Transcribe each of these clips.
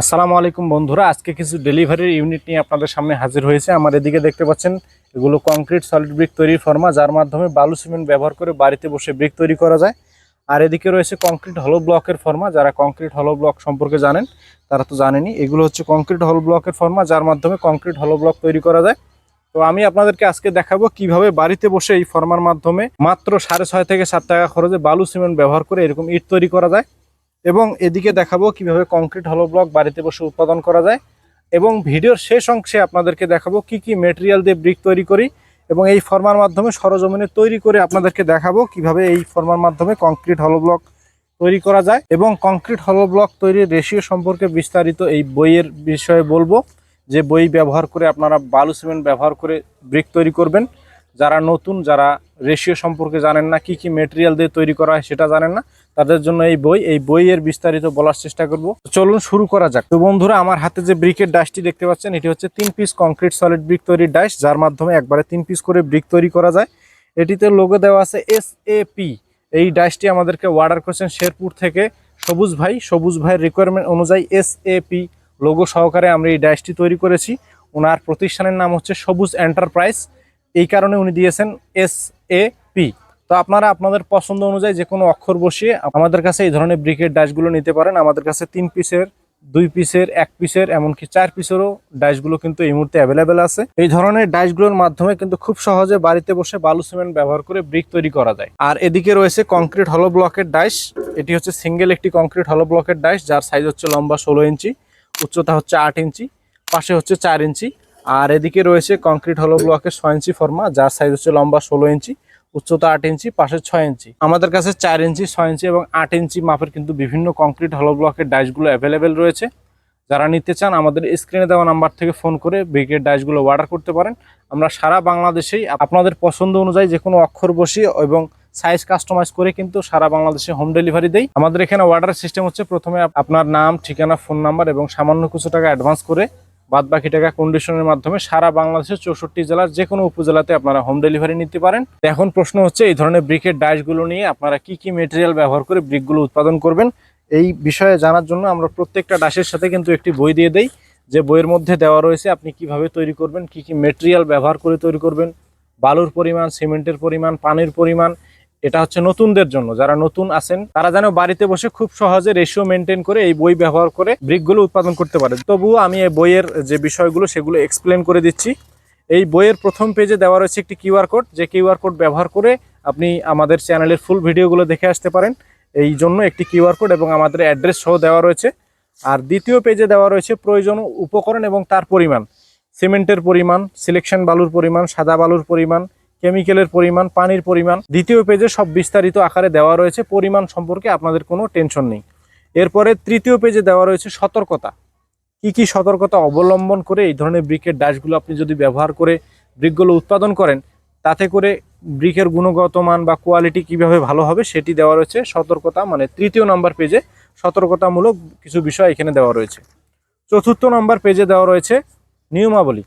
আসসালামু আলাইকুম বন্ধুরা, আজকে কিছু ডেলিভারির ইউনিট নিয়ে আপনাদের সামনে হাজির হয়েছে। আমার এদিকে দেখতে পাচ্ছেন, এগুলো কংক্রিট সলিড ব্রিক তৈরির ফর্মা যার মাধ্যমে বালু সিমেন্ট ব্যবহার করে বাড়িতে বসে ব্রিক তৈরি করা যায়। আর এদিকে রয়েছে কংক্রিট হলো ব্লকের ফর্মা যারা কংক্রিট হলো ব্লক সম্পর্কে জানেন, তারা তো জানেনই। এগুলো হচ্ছে কংক্রিট হলো ব্লকের ফর্মা যার মাধ্যমে কংক্রিট হলো ব্লক তৈরি করা যায়। তো আমি আপনাদেরকে আজকে দেখাবো কীভাবে বাড়িতে বসে এই ফর্মার মাধ্যমে মাত্র সাড়ে ছয় থেকে সাত টাকা খরচে বালু সিমেন্ট ব্যবহার করে এরকম ইট তৈরি করা যায়। এবং এদিকে দেখাবো কীভাবে কংক্রিট হলো ব্লক বাড়িতে বসে উৎপাদন করা যায়। এবং ভিডিওর শেষ অংশে আপনাদেরকে দেখাবো কি কি মেটেরিয়াল দিয়ে ব্রিক তৈরি করি এবং এই ফর্মার মাধ্যমে সরজমিনে তৈরি করে আপনাদেরকে দেখাবো কীভাবে এই ফর্মার মাধ্যমে কংক্রিট হলো ব্লক তৈরি করা যায় এবং কংক্রিট হলো ব্লক তৈরির রেশিও সম্পর্কে বিস্তারিত এই বইয়ের বিষয়ে বলব। যে বই ব্যবহার করে আপনারা বালু সিমেন্ট ব্যবহার করে ব্রিক তৈরি করবেন। যারা নতুন, যারা রেশিও সম্পর্কে জানেন না, কি কি মেটেরিয়াল দিয়ে তৈরি করা হয় সেটা জানেন না, তাদের জন্য এই বই, এই বইয়ের বিস্তারিত বলার চেষ্টা করব। চলুন শুরু করা যাক। তো বন্ধুরা, আমার হাতে যে ব্রিকের ডাইসটি দেখতে পাচ্ছেন, এটি হচ্ছে তিন পিস কংক্রিট সলিড ব্রিক তৈরির ডাইস যার মাধ্যমে একবারে তিন পিস করে ব্রিক তৈরি করা যায়। এটিতে লোগো দেওয়া আছে এস এ পি এই ডাইসটি আমাদেরকে অর্ডার করেছেন শেরপুর থেকে সবুজ ভাই। সবুজ ভাইয়ের রিকোয়ারমেন্ট অনুযায়ী এস এ পি লোগো সহকারে আমরা এই ডাইসটি তৈরি করেছি। ওনার প্রতিষ্ঠানের নাম হচ্ছে সবুজ এন্টারপ্রাইজ এই কারণে উনি দিয়েছেন এস এ পি তো আপনারা আপনাদের পছন্দ অনুযায়ী যে কোনো অক্ষর বসিয়ে আমাদের কাছে এই ধরনের ব্রিকের ডাইসগুলো নিতে পারেন। আমাদের কাছে তিন পিসের, দুই পিসের, এক পিসের, এমনকি চার পিসেরও ডাইসগুলো কিন্তু এই মুহূর্তে অ্যাভেলেবেল আছে। এই ধরনের ডাইসগুলোর মাধ্যমে কিন্তু খুব সহজে বাড়িতে বসে বালু সিমেন্ট ব্যবহার করে ব্রিক তৈরি করা যায়। আর এদিকে রয়েছে কংক্রিট হলো ব্লকের ডাইস। এটি হচ্ছে সিঙ্গেল একটি কংক্রিট হলো ব্লকের ডাইস, যার সাইজ হচ্ছে লম্বা ষোলো ইঞ্চি, উচ্চতা হচ্ছে আট ইঞ্চি, পাশে হচ্ছে চার ইঞ্চি। আর এদিকে রয়েছে কংক্রিট হলো ব্লকের ছয় ইঞ্চি ফর্মা, যার সাইজ হচ্ছে লম্বা ষোলো ইঞ্চি, উচ্চতা আট ইঞ্চি, পাশে ছয় ইঞ্চি। আমাদের কাছে চার ইঞ্চি, ছয় ইঞ্চি এবং আট ইঞ্চি মাপের কিন্তু বিভিন্ন কংক্রিট হলো ব্লকের ডাইসগুলো অ্যাভেলেবেল রয়েছে। যারা নিতে চান, আমাদের স্ক্রিনে দেওয়া নাম্বার থেকে ফোন করে ব্রিকের ডাইসগুলো অর্ডার করতে পারেন। আমরা সারা বাংলাদেশেই আপনাদের পছন্দ অনুযায়ী যে কোনো অক্ষর বসিয়ে এবং সাইজ কাস্টমাইজ করে কিন্তু সারা বাংলাদেশে হোম ডেলিভারি দেই। আমাদের এখানে অর্ডার সিস্টেম হচ্ছে প্রথমে আপনার নাম, ঠিকানা ফোন নাম্বার এবং সামান্য কিছু টাকা অ্যাডভান্স করে বাদ বাকি টাকা কন্ডিশনের মাধ্যমে সারা বাংলাদেশের চৌষট্টি জেলার যে কোনো উপজেলাতে আপনারা হোম ডেলিভারি নিতে পারেন। এখন প্রশ্ন হচ্ছে, এই ধরনের ব্রিকের ডাইসগুলো নিয়ে আপনারা কি কি মেটেরিয়াল ব্যবহার করে ব্রিকগুলো উৎপাদন করবেন? এই বিষয়ে জানার জন্য আমরা প্রত্যেকটা ডাসের সাথে কিন্তু একটি বই দিয়ে দেই, যে বইয়ের মধ্যে দেওয়া রয়েছে আপনি কীভাবে তৈরি করবেন, কি কি মেটেরিয়াল ব্যবহার করে তৈরি করবেন। বালুর পরিমাণ, সিমেন্টের পরিমাণ, পানির পরিমাণ এটা হচ্ছে নতুনদের জন্য। যারা নতুন আছেন, তারা যেন বাড়িতে বসে খুব সহজে রেশিও মেনটেন করে এই বই ব্যবহার করে ব্রিকগুলো উৎপাদন করতে পারে। তবুও আমি এই বইয়ের যে বিষয়গুলো, সেগুলো এক্সপ্লেন করে দিচ্ছি। এই বইয়ের প্রথম পেজে দেওয়া রয়েছে একটি কিউআর কোড যে কিউআর কোড ব্যবহার করে আপনি আমাদের চ্যানেলের ফুল ভিডিওগুলো দেখে আসতে পারেন। এই জন্য একটি কিউআর কোড এবং আমাদের অ্যাড্রেস সহ দেওয়া রয়েছে। আর দ্বিতীয় পেজে দেওয়া রয়েছে প্রয়োজন, উপকরণ এবং তার পরিমাণ। সিমেন্টের পরিমাণ সিলেকশন বালুর পরিমাণ, সাদা বালুর পরিমাণ কেমিক্যালের পরিমাণ, পানির পরিমাণ। দ্বিতীয় পেজে সব বিস্তারিত আকারে দেওয়া রয়েছে। পরিমাণ সম্পর্কে আপনাদের কোনো টেনশন নেই। এরপরে তৃতীয় পেজে দেওয়া রয়েছে সতর্কতা। কি কি সতর্কতা অবলম্বন করে এই ধরনের ব্রিকের ডাশগুলো আপনি যদি ব্যবহার করে ব্রিকগুলো উৎপাদন করেন, তাতে করে ব্রিকের গুণগত মান বা কোয়ালিটি কীভাবে ভালো হবে সেটি দেওয়া রয়েছে সতর্কতা। মানে তৃতীয় নাম্বার পেজে সতর্কতামূলক কিছু বিষয় এখানে দেওয়া রয়েছে। চতুর্থ নাম্বার পেজে দেওয়া রয়েছে নিয়মাবলী।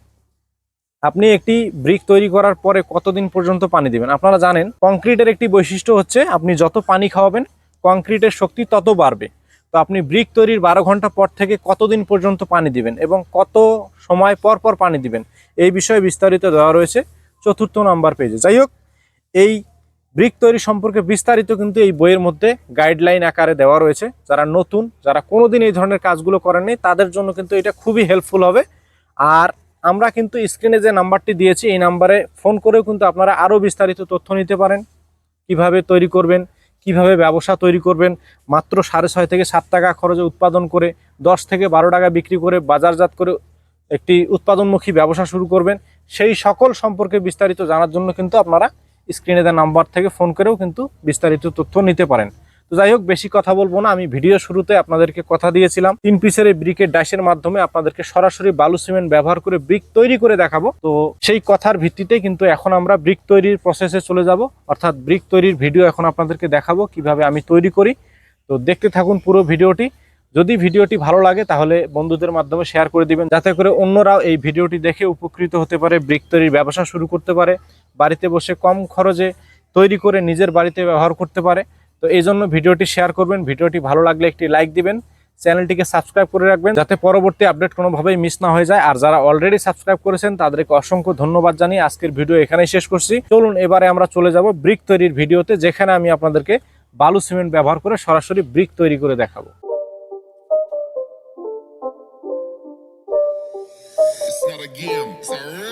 আপনি একটি ব্রিক তৈরি করার পরে কতদিন পর্যন্ত পানি দিবেন? আপনারা জানেন, কংক্রিটের একটি বৈশিষ্ট্য হচ্ছে আপনি যত পানি খাওয়াবেন, কংক্রিটের শক্তি তত বাড়বে। তো আপনি ব্রিক তৈরির বারো ঘণ্টা পর থেকে কতদিন পর্যন্ত পানি দিবেন এবং কত সময় পর পর পানি দিবেন, এই বিষয়ে বিস্তারিত দেওয়া রয়েছে চতুর্থ নাম্বার পেজে। যাই হোক, এই ব্রিক তৈরি সম্পর্কে বিস্তারিত কিন্তু এই বইয়ের মধ্যে গাইডলাইন আকারে দেওয়া রয়েছে। যারা নতুন, যারা কোনোদিন এই ধরনের কাজগুলো করেননি, তাদের জন্য কিন্তু এটা খুবই হেল্পফুল হবে। আর আমরা কিন্তু স্ক্রিনে যে নাম্বারটি দিয়েছি, এই নাম্বারে ফোন করেও কিন্তু আপনারা আরও বিস্তারিত তথ্য নিতে পারেন। কীভাবে তৈরি করবেন, কীভাবে ব্যবসা তৈরি করবেন, মাত্র সাড়ে ছয় থেকে সাত টাকা খরচে উৎপাদন করে, দশ থেকে বারো টাকা বিক্রি করে, বাজারজাত করে একটি উৎপাদনমুখী ব্যবসা শুরু করবেন, সেই সকল সম্পর্কে বিস্তারিত জানার জন্য কিন্তু আপনারা স্ক্রিনে দেওয়া নাম্বার থেকে ফোন করেও কিন্তু বিস্তারিত তথ্য নিতে পারেন। যাই হোক, বেশি কথা বলব না। আমি ভিডিও শুরুতে আপনাদেরকে কথা দিয়েছিলাম। তিন পিসের এই ব্রিকের ডাইসের মাধ্যমে আপনাদেরকে সরাসরি বালু সিমেন্ট ব্যবহার করে ব্রিক তৈরি করে দেখাবো। তো সেই কথার ভিত্তিতে কিন্তু এখন আমরা ব্রিক তৈরির প্রসেসে চলে যাব। অর্থাৎ ব্রিক তৈরির ভিডিও এখন আপনাদেরকে দেখাবো, কীভাবে আমি তৈরি করি। তো দেখতে থাকুন পুরো ভিডিওটি। যদি ভিডিওটি ভালো লাগে, তাহলে বন্ধুদের মাধ্যমে শেয়ার করে দিবেন। যাতে করে অন্যরাও এই ভিডিওটি দেখে উপকৃত হতে পারে, ব্রিক তৈরির ব্যবসা শুরু করতে পারে, বাড়িতে বসে কম খরচে তৈরি করে নিজের বাড়িতে ব্যবহার করতে পারে। তো এই জন্য ভিডিওটি শেয়ার করবেন ভিডিওটি ভালো লাগলে একটি লাইক দিবেন চ্যানেলটিকে সাবস্ক্রাইব করে রাখবেন যাতে পরবর্তী আপডেট কোনোভাবেই মিস না হয়ে যায়। আর যারা অলরেডি সাবস্ক্রাইব করেছেন তাদেরকে অসংখ্য ধন্যবাদ জানিয়ে আজকের ভিডিও এখানেই শেষ করছি। চলুন এবারে আমরা চলে যাব ব্রিক তৈরির ভিডিওতে যেখানে আমি আপনাদেরকে বালু সিমেন্ট ব্যবহার করে সরাসরি ব্রিক তৈরি করে দেখাবো। It's not a game, thing.